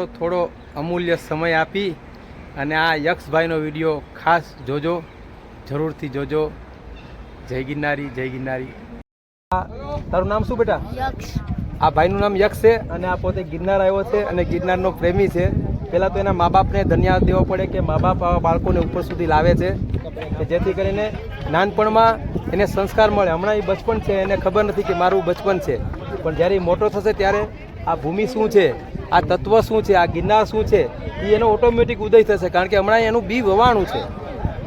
તમારો થોડો અમૂલ્ય સમય આપી અને આ યક્ષભાઈનો વીડિયો ખાસ જોજો જરૂરથી જોજો. જય ગિરનારી જય ગિરનારી. તારું નામ શું બેટા? આ ભાઈનું નામ યક્ષ છે અને આ પોતે ગિરનાર આવ્યો છે અને ગિરનારનો પ્રેમી છે. પહેલાં તો એના મા બાપને ધન્યવાદ દેવો પડે કે મા બાપ આવા બાળકોને ઉપર સુધી લાવે છે. કે જેથી કરીને નાનપણમાં એને સંસ્કાર મળે. હમણાં એ બચપન છે એને ખબર નથી કે મારું બચપન છે. પણ જ્યારે મોટો થશે ત્યારે આ ભૂમિ શું છે? આ તત્વ શું છે? આ ગિરનાર શું છે? એ એનો ઓટોમેટિક ઉદય થશે કારણ કે હમણાં એનું બી વવાણું છે.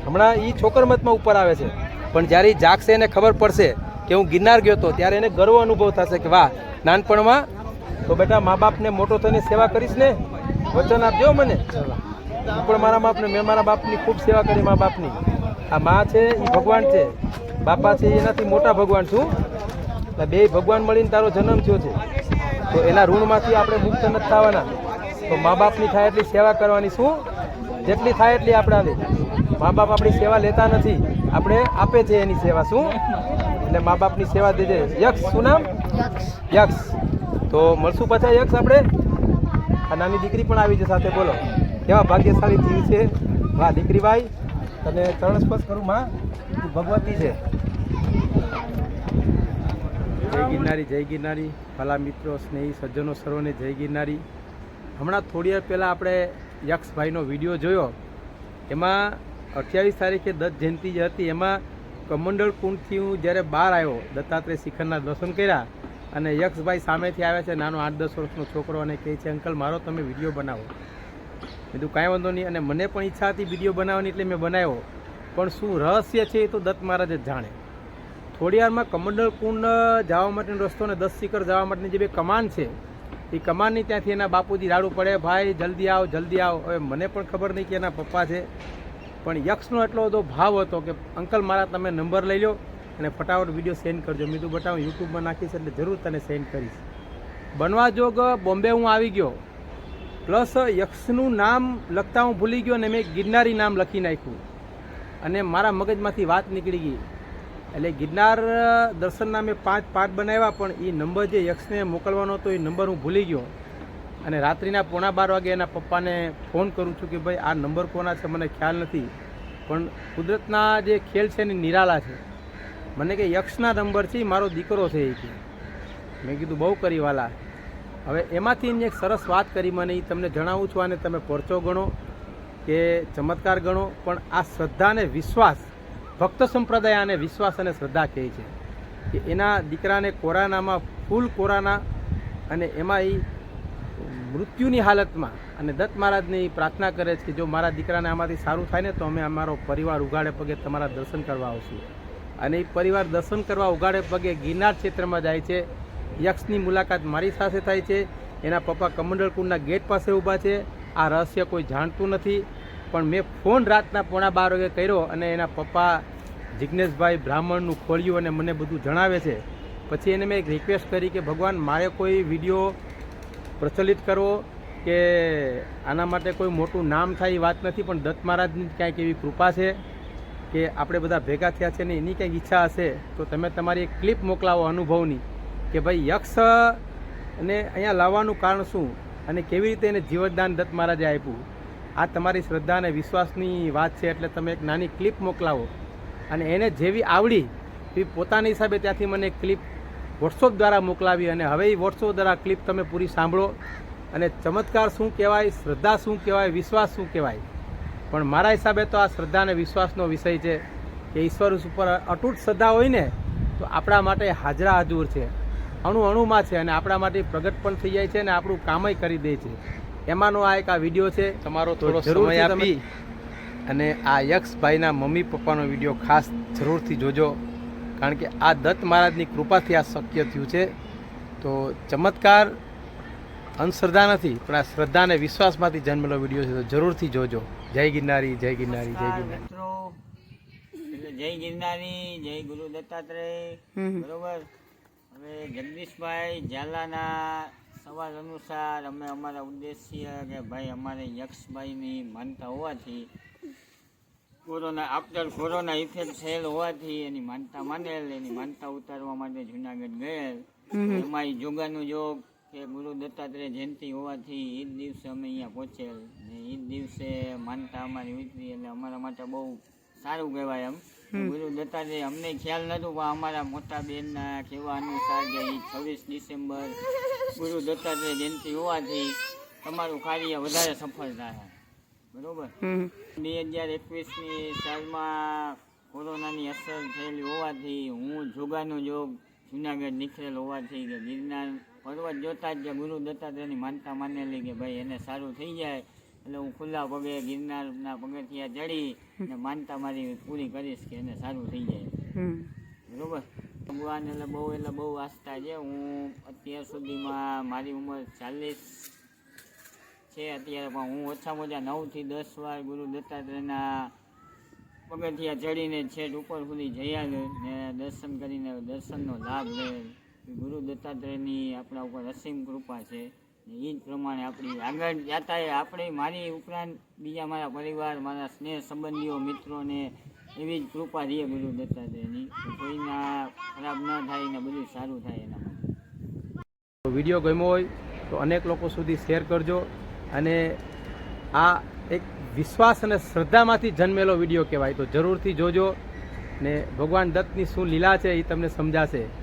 હમણાં એ છોકરમતમાં ઉપર આવે છે. પણ જ્યારે એ જાગશે એને ખબર પડશે કે હું ગિરનાર ગયો હતો ત્યારે એને ગર્વ અનુભવ થશે કે વાહ, નાનપણમાં તો બેટા મા બાપને મોટો થઈને સેવા કરીશ ને? વચન આપજો મને. હું પણ મારા બાપને, મેં મારા બાપની ખૂબ સેવા કરી મા બાપની. આ મા છે એ ભગવાન છે. બાપા છે એનાથી મોટા ભગવાન છું. બે ભગવાન મળીને તારો જન્મ થયો છે. તો એના ઋણમાંથી આપણે મુક્ત નથી થવાના. તો મા બાપની થાય એટલી સેવા કરવાની શું? જેટલી થાય એટલી આપણે આવી મા બાપ આપણી સેવા લેતા નથી. આપણે આપે છે એની સેવા, શું? એટલે મા બાપની સેવા દેજે યક્ષ, શું નામ? યક્ષ. તો મળશું પાછા યક્ષ આપણે? આ નાની દીકરી પણ આવી છે સાથે, બોલો. કેવા ભાગ્યશાળી જીવ છે. વાહ, દીકરી ભાઈ, તને ચરણ સ્પર્શ કરું, માં. ભગવતી છે જય ગિરનારી, જય ગિરનારી. ભલા મિત્રો, સ્નેહી સજ્જનો સર્વને જય ગિરનારી. હમણાં થોડી વાર પહેલાં આપણે યક્ષભાઈનો વીડિયો જોયો. એમાં અઠ્યાવીસ તારીખે દત્ત જયંતિ જે હતી, એમાં કમંડળ કુંડથી હું જ્યારે બહાર આવ્યો, દત્તાત્રેય શિખરના દર્શન કર્યા અને યક્ષભાઈ સામેથી આવે છે, નાનો આઠ દસ વર્ષનો છોકરો અને કહે છે, અંકલ, મારો તમે વીડિયો બનાવો. બીજું કાંઈ વાંધો નહીં. અને મને પણ ઈચ્છા હતી વીડિયો બનાવવાની, એટલે મેં બનાવ્યો. પણ શું રહસ્ય છે એ તો દત્ત મહારાજ જ જાણે. થોડી વારમાં કમંડલ કુંડ જવા માટેનો રસ્તો અને દસ શિખર જવા માટેની જે બે કમાન છે, એ કમાનની ત્યાંથી એના બાપુજી રાડું પડે, ભાઈ, જલ્દી આવ જલ્દી આવ. હવે મને પણ ખબર નહીં કે એના પપ્પા છે. પણ યક્ષનો એટલો બધો ભાવ હતો કે, અંકલ, મારા તમે નંબર લઈ લો અને ફટાફટ વીડિયો સેન્ડ કરજો. મેં તું બટા, હું યુટ્યુબમાં નાખીશ એટલે જરૂર તને સેન્ડ કરીશ. બનવા જોગ બોમ્બે હું આવી ગયો. પ્લસ યક્ષનું નામ લખતા હું ભૂલી ગયો અને મેં ગિરનારી નામ લખી નાખ્યું. અને મારા મગજમાંથી વાત નીકળી ગઈ. એટલે ગિરનાર દર્શનના મેં પાંચ પાર્ટ બનાવ્યા, પણ એ નંબર જે યક્ષને મોકલવાનો હતો એ નંબર હું ભૂલી ગયો. અને રાત્રિના પોણા બાર વાગે એના પપ્પાને ફોન કરું છું કે ભાઈ, આ નંબર કોના છે, મને ખ્યાલ નથી. પણ કુદરતના જે ખેલ છે એની નિરાલા છે. મને કે યક્ષના નંબર છે મારો દીકરો છે એ મેં કીધું, બહુ કરી વાલા. હવે એમાંથી એક સરસ વાત કરી મને એ તમને જણાવું છું અને તમે પરચો ગણો કે ચમત્કાર ગણો, પણ આ શ્રદ્ધા અને વિશ્વાસ ભક્ત સંપ્રદાય આને વિશ્વાસ અને શ્રદ્ધા કહે છે કે એના દીકરાને કોરાનામાં, ફૂલ કોરાના અને એમાં એ મૃત્યુની હાલતમાં અને દત્ત મહારાજની પ્રાર્થના કરે છે કે જો મારા દીકરાને આમાંથી સારું થાય ને તો અમે અમારો પરિવાર ઉગાડે પગે તમારા દર્શન કરવા આવશું. અને એ પરિવાર દર્શન કરવા ઉગાડે પગે ગિરનાર ક્ષેત્રમાં જાય છે. યક્ષની મુલાકાત મારી સાથે થાય છે. એના પપ્પા કમંડળ કુંડના ગેટ પાસે ઊભા છે. આ રહસ્ય કોઈ જાણતું નથી. પણ મેં ફોન રાતના પોણા બાર વાગે કર્યો અને એના પપ્પા જિજ્ઞેશભાઈ બ્રાહ્મણનું ખોલ્યું અને મને બધું જણાવે છે. પછી એને મેં એક રિક્વેસ્ટ કરી કે, ભગવાન, મારે કોઈ વીડિયો પ્રચલિત કરવો કે આના માટે કોઈ મોટું નામ થાય એ વાત નથી, પણ દત્ત મહારાજની ક્યાંક એવી કૃપા છે કે આપણે બધા ભેગા થયા છે ને એની કંઈક ઈચ્છા હશે, તો તમે તમારી એક ક્લિપ મોકલાવો અનુભવની કે ભાઈ યક્ષ અને અહીંયા લાવવાનું કારણ શું અને કેવી રીતે એને જીવતદાન દત્ત મહારાજે આપ્યું? આ તમારી શ્રદ્ધા અને વિશ્વાસની વાત છે, એટલે તમે એક નાની ક્લિપ મોકલાવો. અને એને જેવી આવડી એ પોતાના હિસાબે ત્યાંથી મને ક્લિપ વોટ્સઅપ દ્વારા મોકલાવી અને હવે એ વોટ્સઅપ દ્વારા ક્લિપ તમે પૂરી સાંભળો. અને ચમત્કાર શું કહેવાય શ્રદ્ધા શું કહેવાય વિશ્વાસ શું કહેવાય? પણ મારા હિસાબે તો આ શ્રદ્ધા અને વિશ્વાસનો વિષય છે કે ઈશ્વર ઉપર અતૂટ શ્રદ્ધા હોય ને તો આપણા માટે હાજરા હાજુર છે. અણુ અણુમાં છે અને આપણા માટે પ્રગટ પણ થઈ જાય છે અને આપણું કામય કરી દે છે. એમાંનો આ એક આ વીડિયો છે. તમારો થોડો સમય આપી. અને આ યક્ષભાઈના મમ્મી પપ્પાનો વીડિયો ખાસ જરૂરથી જોજો કારણ કે આ દત્ત મહારાજની કૃપાથી આ શક્ય થયું છે. તો ચમત્કાર અંધશ્રદ્ધા નથી પણ આ શ્રદ્ધા અને વિશ્વાસમાંથી જન્મેલો વીડિયો છે તો જરૂરથી જોજો. જય ગિરનારી જય ગિરનારી જય ગિરનારી. મિત્રો. એટલે જય ગિરનારી જય ગુરુ દત્તાત્રેય. બરોબર? હવે જગદીશભાઈ ઝાલાના સવાલ અનુસાર અમે અમારા ઉદ્દેશ્ય કે ભાઈ અમારે યક્ષભાઈની માનતા હોવાથી કોરોના આફ્ટર કોરોના ઇફેક્ટ થયેલ હોવાથી એની માનતા માનેલ એની માનતા ઉતારવા માટે જુનાગઢ ગયેલ. એમાં જોગાનું જોગ કે ગુરુ દત્તાત્રેય જયંતિ હોવાથી એ જ દિવસે અમે અહીંયા પહોંચેલ. ને એ જ દિવસે માનતા અમારી ઉતરી એટલે અમારા માટે બહુ સારું કહેવાય એમ. ગુરુ દત્તાત્રેય અમને ખ્યાલ નહોતું પણ અમારા મોટા બેનના કહેવા અનુસાર કે એ છવ્વીસ ડિસેમ્બર ગુરુ દત્તાત્રેય જયંતિ હોવાથી તમારું કાર્ય વધારે સફળ થાય. બરોબર? બે હજાર એકવીસની સાલમાં કોરોનાની અસર થયેલી હોવાથી હું જોગાનો જોગ જુનાગઢ નીકળેલ હોવાથી કે ગિરનાર પર્વત જોતા જ ગુરુ દત્તાત્રેયની માનતા માનેલી કે ભાઈ એને સારું થઈ જાય એટલે હું ખુલ્લા પગે ગિરનારના પગથિયા ચડી ને માનતા મારી પૂરી કરીશ કે એને સારું થઈ જાય. બરોબર? ભગવાન એટલે બહુ એટલે બહુ આસ્થા છે. હું અત્યાર સુધીમાં મારી ઉંમર ચાલીસ છે અત્યારે પણ હું ઓછામાં ઓછા નવથી દસ વાર ગુરુ દત્તાત્રેયના પગથિયા ચડીને છેટ ઉપર સુધી જયા ને દર્શન કરીને દર્શનનો લાભ લે. ગુરુ દત્તાત્રેયની આપણા ઉપર અસીમ કૃપા છે. એ જ પ્રમાણે આપણી આગળ જાતાએ આપણે મારી ઉપરાંત બીજા મારા પરિવાર, મારા સ્નેહ સંબંધીઓ, મિત્રોને એવી જ કૃપા રહીએ ગુરુ દત્તાત્રેયની કોઈના ખરાબ ન થાય ને બધું સારું થાય એના માટે વીડિયો ગમ્યો હોય તો અનેક લોકો સુધી શેર કરજો. અને આ એક વિશ્વાસ અને શ્રદ્ધામાંથી જન્મેલો વીડિયો કહેવાય. તો જરૂરથી જોજો ને ભગવાન દત્તની શું લીલા છે એ તમને સમજાશે.